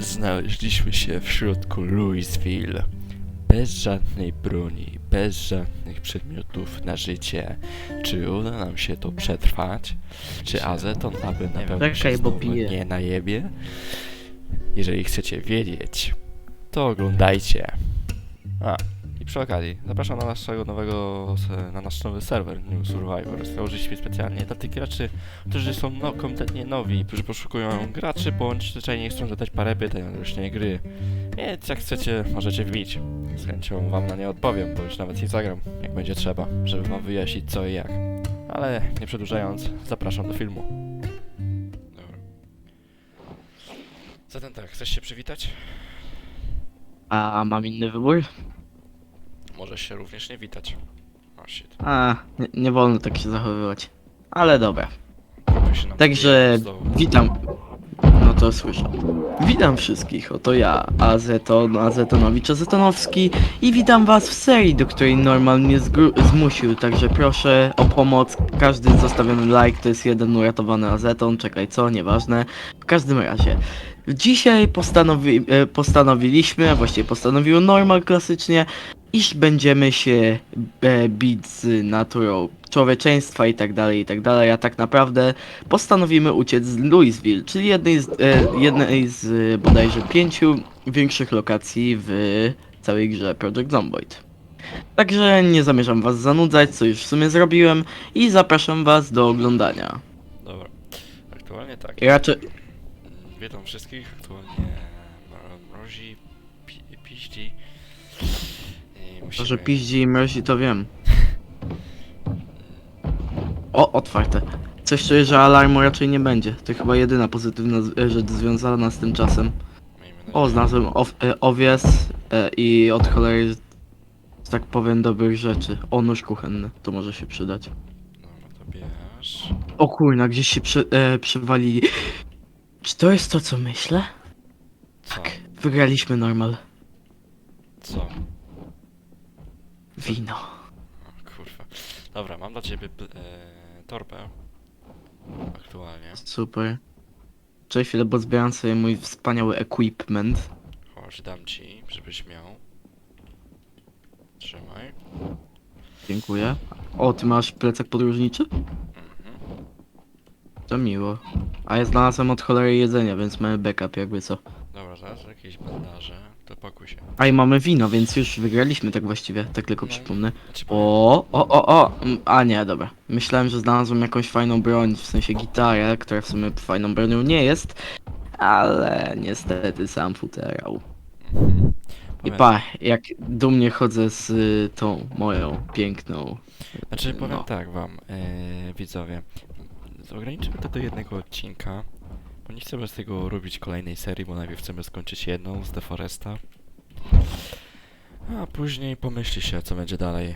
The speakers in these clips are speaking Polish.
Znaleźliśmy się w środku Louisville. Bez żadnej broni, bez żadnych przedmiotów na życie. Czy uda nam się to przetrwać? Czy Azeton aby na pewno Czekaj, się bo znowu piję. nie najebie? Jeżeli chcecie wiedzieć, to oglądajcie. A, przy okazji, zapraszam na naszego nowego, na nasz nowy serwer New Survivor. Założyliśmy specjalnie dla tych graczy, którzy są no, kompletnie nowi, którzy poszukują graczy, bądź zwyczajnie chcą zadać parę pytań odnośnie gry. Więc jak chcecie, możecie wbić. Z chęcią wam na nie odpowiem, bądź nawet i zagram, jak będzie trzeba, żeby wam wyjaśnić co i jak. Ale nie przedłużając, zapraszam do filmu. Zatem tak, chcesz się przywitać? A mam inny wybór? Możesz się również nie witać. O shit. A, nie, nie wolno tak się zachowywać. Ale dobra. Kupił się nam Także witam. No to słyszę. Witam wszystkich, oto ja, Azeton, Azetonowicz Azetonowski i witam was w serii, do której Norman mnie zgru- zmusił, także proszę o pomoc, każdy zostawiony like to jest jeden uratowany Azeton, czekaj co, nieważne. W każdym razie, dzisiaj postanowi e, postanowiliśmy, a właściwie postanowił Normal klasycznie, iż będziemy się e, bić z naturą człowieczeństwa i tak dalej, i tak dalej, a tak naprawdę postanowimy uciec z Louisville, czyli jednej z, e, jednej z e, bodajże pięciu większych lokacji w całej grze Project Zomboid. Także nie zamierzam was zanudzać, co już w sumie zrobiłem i zapraszam was do oglądania. Dobra. Aktualnie tak. I raczej... Witam wszystkich. Aktualnie mro- mrozi, pi, piździ. I To, musimy... że piździ i mrozi to wiem. O, otwarte. Coś czuję, że alarmu raczej nie będzie. To chyba jedyna pozytywna e, rzecz związana z tym czasem. Miejmy nadzieję. O, znalazłem ow, e, owies e, i od cholery, że tak powiem, dobrych rzeczy. O, nóż kuchenny, to może się przydać. Dobra, to bierz. O kurna, gdzieś się przy, e, przywalili. Czy to jest to, co myślę? Co? Wygraliśmy normal. Co? Wino. Kurwa. Dobra, mam dla ciebie e, torbę. Aktualnie. Super. Cześć chwilę, bo zbieram sobie mój wspaniały equipment. Chodź, dam ci, żebyś miał. Trzymaj. Dziękuję. O, ty masz plecak podróżniczy? Mhm. To miło. A ja znalazłem od cholery jedzenia, więc mamy backup jakby co. Dobra, zaraz jakieś bandaże. To pakuj się. A i mamy wino, więc już wygraliśmy tak właściwie, tak tylko No. przypomnę. Znaczy, O, o, o, o, mm, a nie, dobra. Myślałem, że znalazłem jakąś fajną broń, w sensie gitarę, która w sumie fajną bronią nie jest, ale niestety sam futerał. Mhm. I Powiem- pa, jak dumnie chodzę z y, tą moją piękną. Znaczy powiem No. tak wam, e, widzowie. Ograniczymy to do jednego odcinka, nie chcemy z tego robić kolejnej serii, bo najpierw chcemy skończyć jedną z The Foresta. A później pomyśli się, co będzie dalej.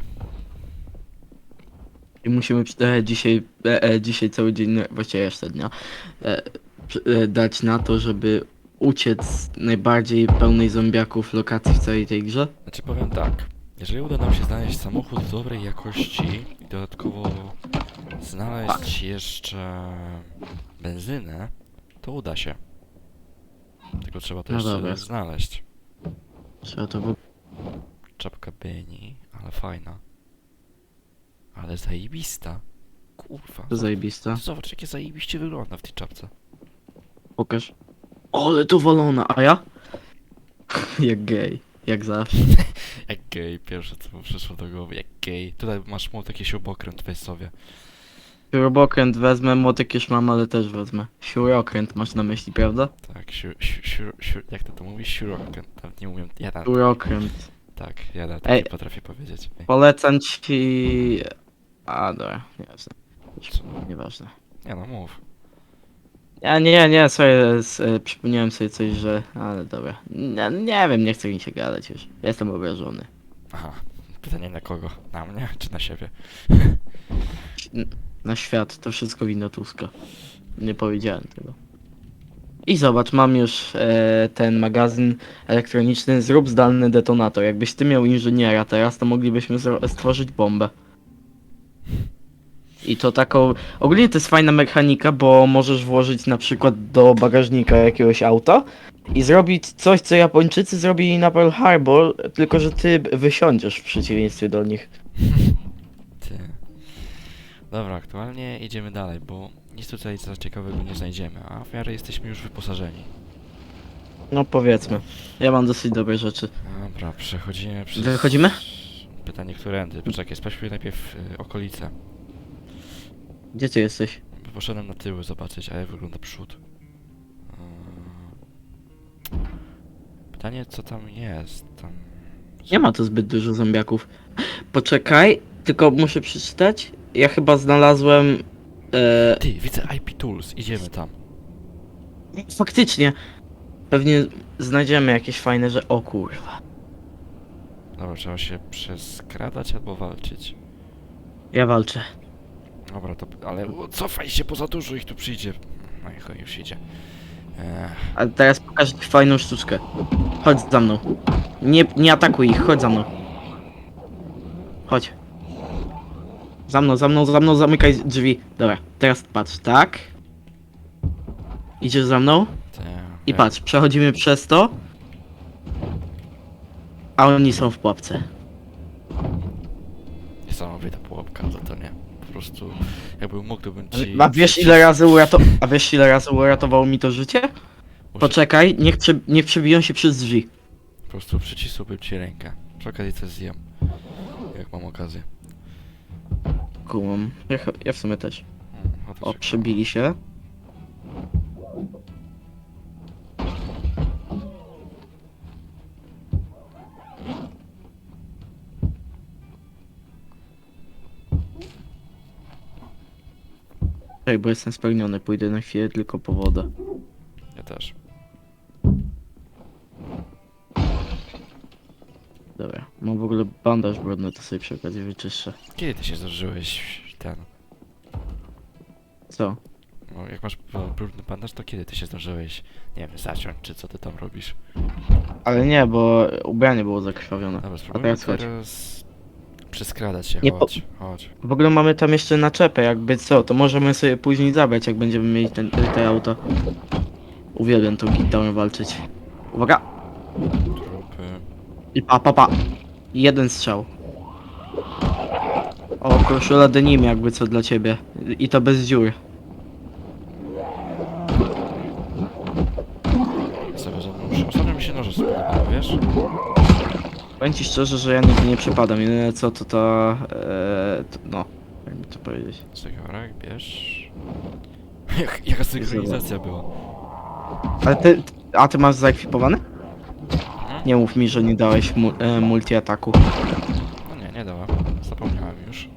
I musimy e, dzisiaj, e, e, dzisiaj cały dzień, no, właściwie jeszcze dnia, e, e, dać na to, żeby uciec z najbardziej pełnej zombiaków lokacji w całej tej grze. Znaczy powiem tak, jeżeli uda nam się znaleźć samochód dobrej jakości i dodatkowo znaleźć jeszcze benzynę, to uda się. Tylko trzeba to No jeszcze dobra. znaleźć. Trzeba to w... Czapka Beni, ale fajna. Ale zajebista. Kurwa. To zajebista. Zobacz, jakie zajebiście wygląda w tej czapce. Pokaż. Ole, to wolona, a ja? jak gej, jak zawsze. Jak gej, pierwsze co mi przyszło do głowy, jak gej. Tutaj masz młotek jakiś obokręt, weź sobie. Śrubokręt wezmę, młotek już mam, ale też wezmę. Siurokręt masz na myśli, prawda? Tak, siur, siur, siur, siur, jak to to mówi? Siurokręt. Nawet nie umiem, ja tam, Siurokręt. tak, ja nawet Ej. nie potrafię powiedzieć. Ej, Polecam ci... A, dobra, nieważne. Nieważne. Nie no, mów. Ja nie, nie, sorry, s- e, przypomniałem sobie coś, że... Ale dobra. Nie, nie wiem, nie chcę mi się gadać już. Jestem obrażony. Aha, pytanie na kogo? Na mnie czy na siebie? Na świat, to wszystko wino Tuska. Nie powiedziałem tego. I zobacz, mam już e, ten magazyn elektroniczny, zrób zdalny detonator. Jakbyś ty miał inżyniera teraz, to moglibyśmy stworzyć bombę. I to taką... Ogólnie to jest fajna mechanika, bo możesz włożyć na przykład do bagażnika jakiegoś auta i zrobić coś, co Japończycy zrobili na Pearl Harbor, tylko że ty wysiądziesz w przeciwieństwie do nich. Dobra, aktualnie idziemy dalej, bo nic tutaj co ciekawego nie znajdziemy, a w miarę jesteśmy już wyposażeni. No powiedzmy. Ja mam dosyć dobre rzeczy. Dobra, przechodzimy przez... Wychodzimy? Pytanie, którędy? Poczekaj, sprawdźmy najpierw y, okolice. Gdzie ty jesteś? Poszedłem na tyły zobaczyć, a jak wygląda przód. Yy. Pytanie, co tam jest? Tam... Nie ma tu zbyt dużo zombiaków. Poczekaj, tylko muszę przeczytać. Ja chyba znalazłem... E, Ty, widzę IP Tools, idziemy tam. faktycznie. Pewnie znajdziemy jakieś fajne rzeczy. O kurwa. Dobra, trzeba się przeskradać albo walczyć. Ja walczę. Dobra, to... ale o, cofaj się, bo za dużo ich tu przyjdzie. No i chuj, już idzie. Eee, Ale teraz pokażę ci fajną sztuczkę. Chodź za mną. Nie, nie atakuj ich, chodź za mną. Chodź. Za mną, za mną, za mną, zamykaj drzwi. Dobra, teraz patrz, tak? Idziesz za mną? te, I patrz, przechodzimy przez to. A oni są w pułapce. Niesamowita pułapka, to to nie. Po prostu, jakbym mógł, to bym ci... A wiesz ile razy urato... A wiesz ile razy uratowało mi to życie? Poczekaj, niech, prze... niech przebiją się przez drzwi. Po prostu przycisnąłbym ci rękę. Przy okazji coś zjem. Jak mam okazję. Kumam. Ja, ch- ja w sumie też. Mm, no to O, przebili się. Ej, bo jestem spełniony, pójdę na chwilę tylko po wodę. Ja też. Dobra, mam w ogóle bandaż brudny, to sobie przy okazji wyczyszczę. Kiedy ty się zdążyłeś ten... Co? No, jak masz brudny bandaż, to kiedy ty się zdążyłeś, nie wiem, zaciąć, czy co ty tam robisz? Ale nie, bo ubranie było zakrwawione. Dobra, spróbujmy teraz chodź. teraz przeskradać się, Nie po- chodź, chodź. W ogóle mamy tam jeszcze naczepę, jakby co, to możemy sobie później zabrać, jak będziemy mieli ten, te auto. Uwielbiam tą gitarę walczyć. Uwaga! I pa, pa, pa. Jeden strzał. O, koszula denim jakby co dla ciebie. I to bez dziur. Mną muszę. Ostatnio mi się noże spodobały, wiesz? Powiem ci szczerze, że ja nigdy nie przypadam. Jedyne co to to... E, to no, jakby to powiedzieć. Zegarek, bierz. Jak, jaka synchronizacja była? Ale ty, a ty masz zaekwipowany? Nie mów mi, że nie dałeś mu, e, multi-ataku. No nie, nie dała. Zapomniałem już.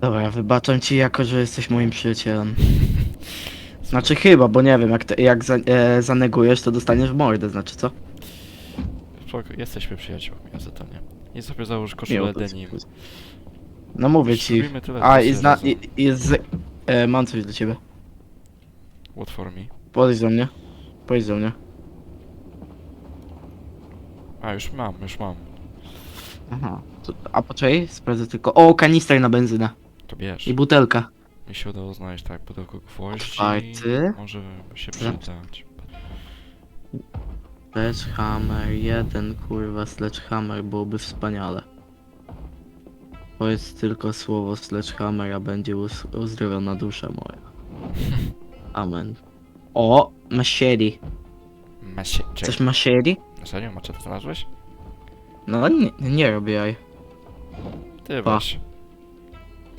Dobra, wybaczam ci jako, że jesteś moim przyjacielem. Znaczy chyba, bo nie wiem, jak, te, jak za, e, zanegujesz, to dostaniesz w mordę, znaczy co? Spoko, jesteśmy przyjaciółmi, ja za to nie. I sobie załóż koszulę Miło denim. No mówię ci. Zrobimy tyle A, i zna, razem. i, z, e, mam coś do ciebie. What for me? Podejdź do mnie. Podejdź do mnie. A, już mam, już mam. Aha. To, a poczekaj, sprawdzę tylko. O, kanister na benzynę. To bierz. I butelka. Mi się udało znaleźć tak, pudełko gwoździ. Otwarty. Może się przydać. Sledgehammer, jeden kurwa sledgehammer byłoby wspaniale. Powiedz tylko słowo sledgehammer, a będzie uz uzdrowiona dusza moja. Amen. O, machete. Czekaj, Chcesz machete? Serio? Maczetę znalazłeś? No nie, nie robię jaj. Ty Pa. weź.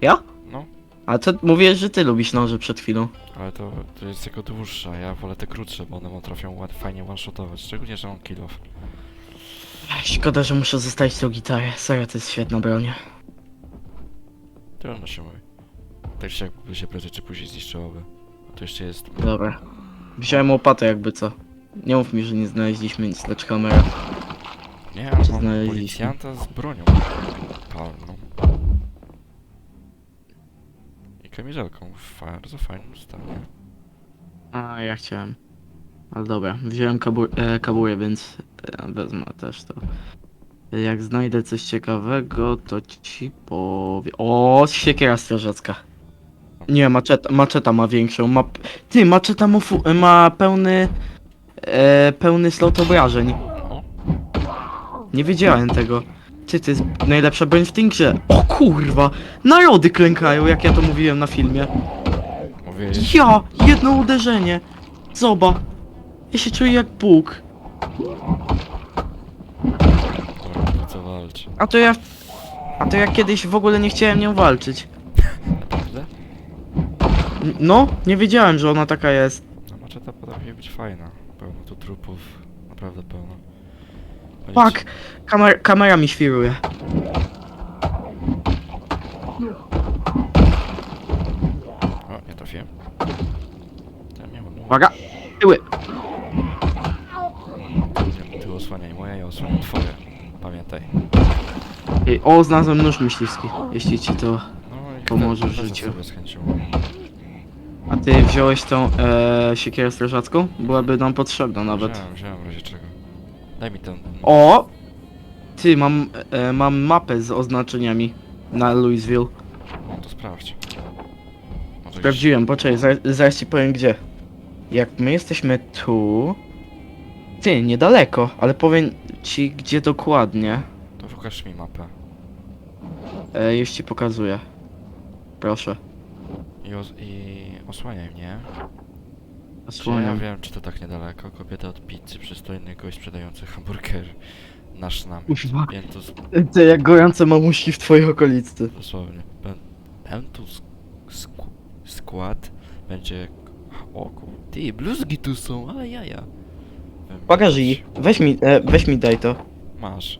Ja? No. A to mówisz, że ty lubisz noże przed chwilą. Ale to, to jest jako dłuższa, ja wolę te krótsze, bo one potrafią ład, fajnie one-shotować. Szczególnie, że mam kill off. Szkoda, że muszę zostawić tą gitarę. Serio, to jest świetna broń. Trudno się mówi. Tak czy jakby się prędzej czy później zniszczyłoby. A to jeszcze jest... Dobra. Wziąłem łopatę jakby co. Nie mów mi, że nie znaleźliśmy nic sledgehammera. Nie, ale mam znaleźliśmy? policjanta z bronią palną. I kamizelką w bardzo fajnym stanie. A, ja chciałem. Ale dobra, wziąłem kabur e, więc e, wezmę też to. Jak znajdę coś ciekawego, to ci powiem. O, siekiera strażacka. Nie, maczeta, maczeta ma większą. Ma... Ty, maczeta ma, fu- ma pełny e, pełny slot obrażeń. Nie wiedziałem tego. Ty, to jest najlepsza broń w tej grze. O kurwa! Narody klękają, jak ja to mówiłem na filmie. mówiłeś... Ja! Jedno uderzenie! Zoba! Ja się czuję jak Bóg. Dobra, po co walczy? A to ja... A to ja kiedyś w ogóle nie chciałem nią walczyć. Naprawdę? N- No, nie wiedziałem, że ona taka jest. No maczeta potrafi być fajna. Pełno tu trupów. Naprawdę pełno. Fuck! Kamer kamera mi świruje. O, nie trafiłem. Ja nie mam. Uwaga! Tyły! Ty osłaniaj moje, ja osłaniam twoje. Pamiętaj. Ej, O, znalazłem nóż myśliwski. Jeśli ci to... No i Pomoże w życiu. sobie z chęcią. A ty wziąłeś tą e, siekierę strażacką? Byłaby nam potrzebna nawet. Wziąłem, wziąłem w razie czego. Daj mi ten... O! Ty, mam, e, mam mapę z oznaczeniami na Louisville. No to sprawdź. Może Sprawdziłem, poczekaj, zaraz, zaraz ci powiem gdzie. Jak my jesteśmy tu... Ty, niedaleko, ale powiem ci gdzie dokładnie. Gdzieś... To pokaż mi mapę. E, już ci pokazuję. Proszę. I, os i osłaniaj mnie. Czy ja Osłaniam. wiem, czy to tak niedaleko. Kobieta od pizzy, przystojny gość sprzedający hamburgery. Nasz namiot. Kurwa. Ty, jak gorące mamuśki w twojej okolicy. Dosłownie. Pentus sku- skład będzie... O kur... Ty, bluzgi tu są, ale jaja. Pokaż jej. Weź mi, e, weź mi daj to. Masz.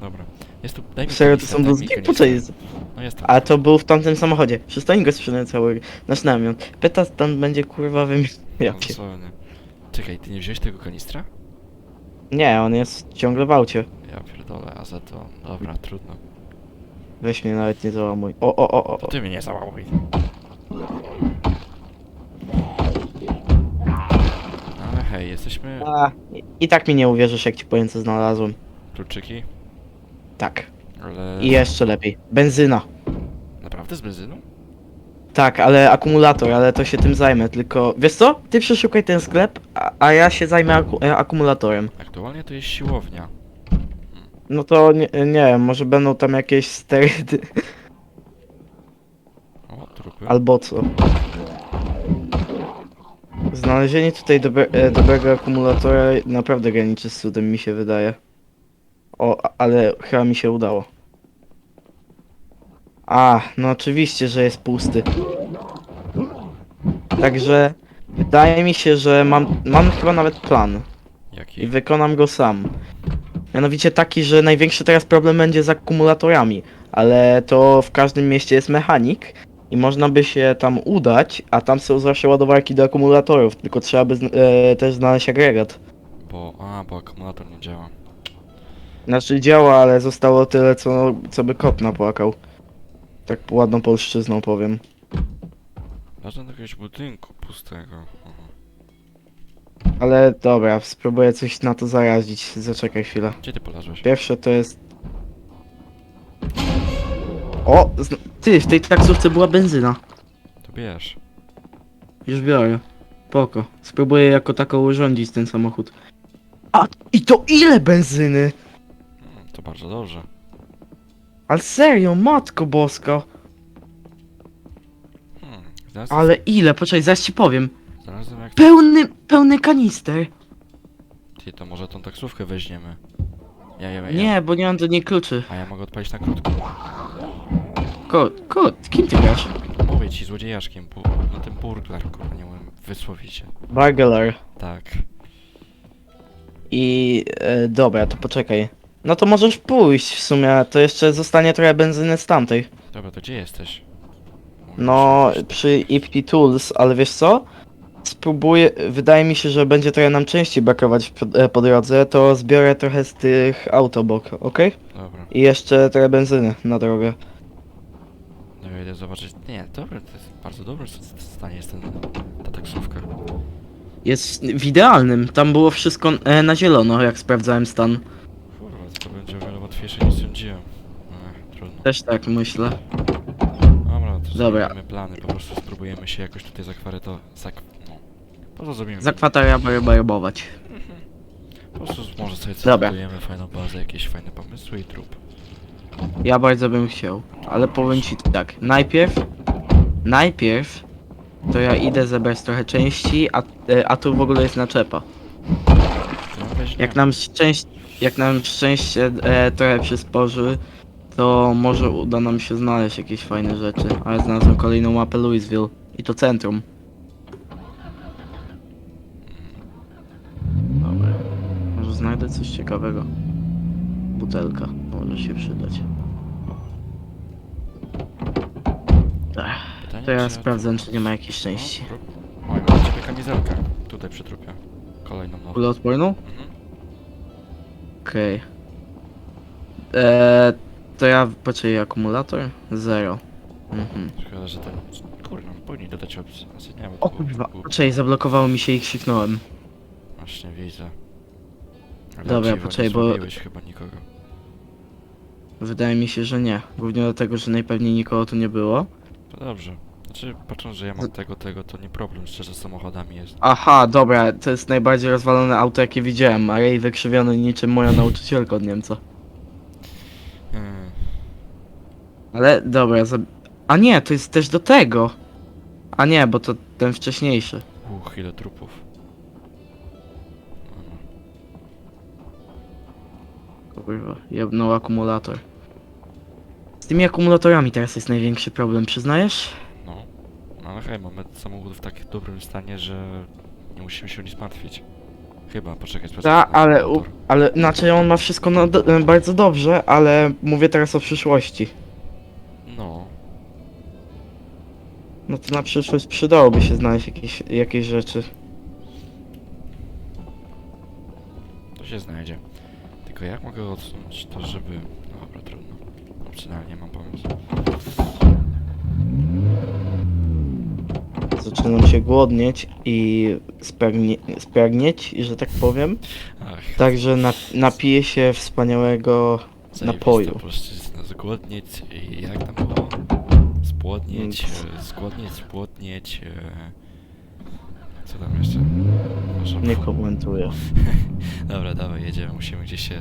Dobra. Jest tu... Daj mi Serio, to są bluzki? Poczekaj. jest- No jestem. A to był w tamtym samochodzie. Przystoi go sprzedając cały nasz namiot. Pyta, tam będzie kurwa No dosłownie. Czekaj, ty nie wziąłeś tego kanistra? Nie, on jest ciągle w aucie. Ja pierdolę, a za to... Dobra, trudno. Weź mnie nawet nie załamuj. O, o, o, o. To o. ty mnie nie załamuj. Ale hej, jesteśmy... A, i- I tak mi nie uwierzysz, jak ci powiem, co znalazłem. Kluczyki, Tak. ale... I jeszcze lepiej. Benzyna. Naprawdę z benzyną? Tak, ale akumulator, ale to się tym zajmę, tylko... Wiesz co? Ty przeszukaj ten sklep, a, a ja się zajmę aku e, akumulatorem. Aktualnie to jest siłownia. No to nie, nie wiem, może będą tam jakieś sterydy, O, trupy. albo co. Znalezienie tutaj dobre, e, dobrego akumulatora naprawdę graniczy z cudem, mi się wydaje. O, ale chyba mi się udało. A, no oczywiście, że jest pusty. Także wydaje mi się, że mam, mam chyba nawet plan i Jaki? wykonam go sam. Mianowicie taki, że największy teraz problem będzie z akumulatorami, ale to w każdym mieście jest mechanik i można by się tam udać, a tam są zawsze ładowarki do akumulatorów, tylko trzeba by zn- e, też znaleźć agregat. Bo... A, bo akumulator nie działa. Znaczy działa, ale zostało tyle, co, co by kot napłakał. Tak ładną polszczyzną powiem. Ważne do jakiegoś budynku pustego. Aha. Ale dobra, spróbuję coś na to zarazić. Zaczekaj chwilę. Gdzie ty polazłeś? Pierwsze to jest... O! zn- Ty, w tej taksówce była benzyna. To bierz. Już biorę. Poko. Spróbuję jako tako urządzić ten samochód. A i to ile benzyny? To bardzo dobrze. Ale serio, matko boska. Hmm, znalazłem, Ale ile? Poczekaj, zaraz ci powiem. jak... Pełny, pełny kanister. Ty, to może tą taksówkę weźmiemy. Ja, ja, ja. Nie, bo nie mam do niej kluczy. A ja mogę odpalić na krótko. Ko, ko, kim ty grasz? Mówię ci, złodziejaszkiem, bu... no ten burglar, kurwa, nie umiem wysłowić się. Burglar. Tak. I e, dobra, to poczekaj. No to możesz pójść w sumie, to jeszcze zostanie trochę benzyny z tamtej. Dobra, to gdzie jesteś? No, przy EP Tools, ale wiesz co? Spróbuję, wydaje mi się, że będzie trochę nam częściej brakować po, e, po drodze, to zbiorę trochę z tych autobok, ok? Dobra, I jeszcze trochę benzyny na drogę. no idę zobaczyć. Nie, dobra, to jest bardzo dobry s- s- stanie jest ten, ta taksówka. Jest w idealnym, tam było wszystko e, na zielono, jak sprawdzałem stan. To będzie o wiele łatwiejsze niż sądziłem. Ech, trudno. Też tak myślę. Dobra, to Dobra. zrobimy plany, po prostu spróbujemy się jakoś tutaj zakwaryto... Zak... no, To zrozumiem. zakwaterować. Po prostu może sobie Dobra. zbudujemy fajną bazę, jakieś fajne pomysły i trup. Ja bardzo bym chciał, ale powiem ci tak, najpierw, najpierw to ja idę zebrać trochę części, a, e, a tu w ogóle jest naczepa. To ja weźmiemy. Jak nam szczęście, jak nam szczęście e, trochę przysporzy, to może uda nam się znaleźć jakieś fajne rzeczy. Ale znalazłem kolejną mapę Louisville i to centrum. Dobra. Może znajdę coś ciekawego. Butelka może się przydać. Ech, Pytanie, to ja sprawdzę, czy nie ma jakiejś części. No, trup. O, i mam dla ciebie kamizelkę. Tutaj przy trupie. Kolejną nową. Kuloodporną? Mhm. Okej. Eee, to ja poczekaj, akumulator? Zero. Mhm. Szkoda, że ten... Kurde, no powinni dodać opcję. Znaczy, nie wiem, O kurwa, było- poczekaj, zablokowało mi się i krzyknąłem. Właśnie widzę. Ale Dobra, dziwo, poczekaj, nie bo- zgubiłeś chyba nikogo. Wydaje mi się, że nie. Głównie dlatego, że najpewniej nikogo tu nie było. To dobrze. Znaczy, patrząc, że ja mam tego, tego, to nie problem, szczerze, z samochodami jest. Aha, dobra, to jest najbardziej rozwalone auto jakie widziałem, a jej wykrzywiony niczym moja nauczycielka od Niemca. Hmm. Ale dobra, za... A nie, to jest też do tego! A nie, bo to ten wcześniejszy. Uch, ile trupów. No, Kurwa, jebnął akumulator. Z tymi akumulatorami teraz jest największy problem, przyznajesz? No, ale hej, mamy samochód w tak dobrym stanie, że nie musimy się o nic martwić. Chyba, poczekaj, sprawdź. Ta, ale, u, ale znaczy on ma wszystko na, do, bardzo dobrze, ale mówię teraz o przyszłości. No, No to na przyszłość przydałoby się znaleźć jakieś, jakieś rzeczy. to się znajdzie. Tylko jak mogę odsunąć to, żeby... No dobra, trudno. Opcjonalnie mam pomysł. Zaczynam się głodnieć i spragnie, spragnieć, że tak powiem. Ach, Także na, napiję się wspaniałego zajebista napoju. płaszczyzna. Zgłodnieć i jak tam było? Spłodnieć, e, zgłodnieć, spłodnieć... e, Co tam jeszcze? Proszę. Nie komentuję. Dobra, dawaj, jedziemy, musimy gdzieś się...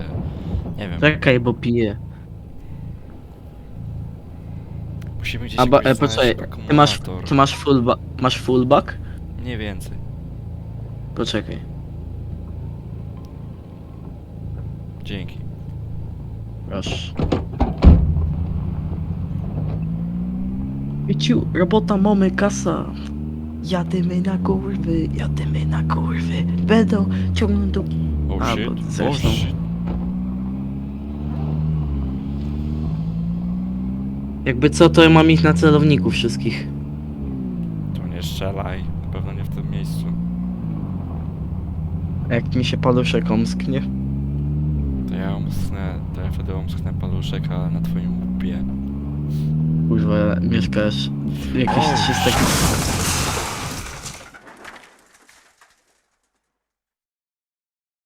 Nie wiem, Czekaj, bo piję. musimy gdzieś A ba, jakoś e, znaleźć poczekaj, ty masz, akumulator. ty masz full, ba, masz full back? Mniej więcej. Poczekaj. Dzięki. Proszę. Wieciu, robota, mamy, kasa. Jadymy na kurwy, jadymy na kurwy. Będą ciągnąć do... Oh A, shit, bo oh zresztą- shit. Jakby co, to ja mam ich na celowniku wszystkich. Tu nie strzelaj, na pewno nie w tym miejscu. A jak mi się paluszek omsknie? To ja omsknę, to ja wtedy omsknę paluszek, ale na twoim łbie. Kurwa, mieszkasz jakieś O, 300 km.